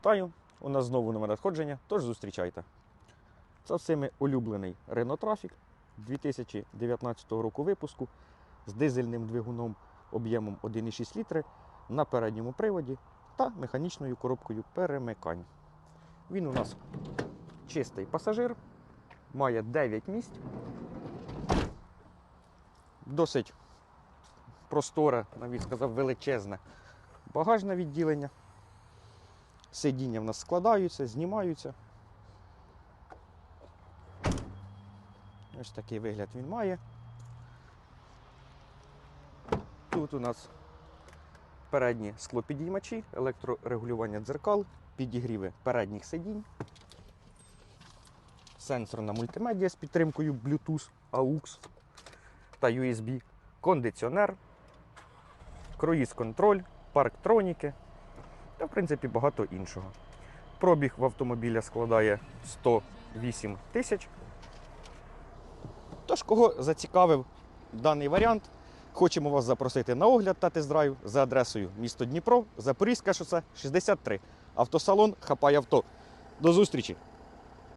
Вітаю! У нас знову нове надходження, тож зустрічайте. Це всіми улюблений Renault Traffic 2019 року випуску з дизельним двигуном об'ємом 1,6 літри на передньому приводі та механічною коробкою перемикань. Він у нас чистий пасажир, має 9 місць, досить просторе, навіть сказав, величезне багажне відділення. Сидіння в нас складаються, знімаються. Ось такий вигляд він має. Тут у нас передні склопідіймачі, електрорегулювання дзеркал, підігріви передніх сидінь, сенсорна мультимедіа з підтримкою Bluetooth, AUX та USB, кондиціонер, круїз-контроль, парктроніки та, в принципі, багато іншого. Пробіг в автомобіля складає 108 тисяч. Тож, кого зацікавив даний варіант, хочемо вас запросити на огляд та тест-драйв за адресою місто Дніпро, Запорізька шосе 63. Автосалон Хапай авто. До зустрічі!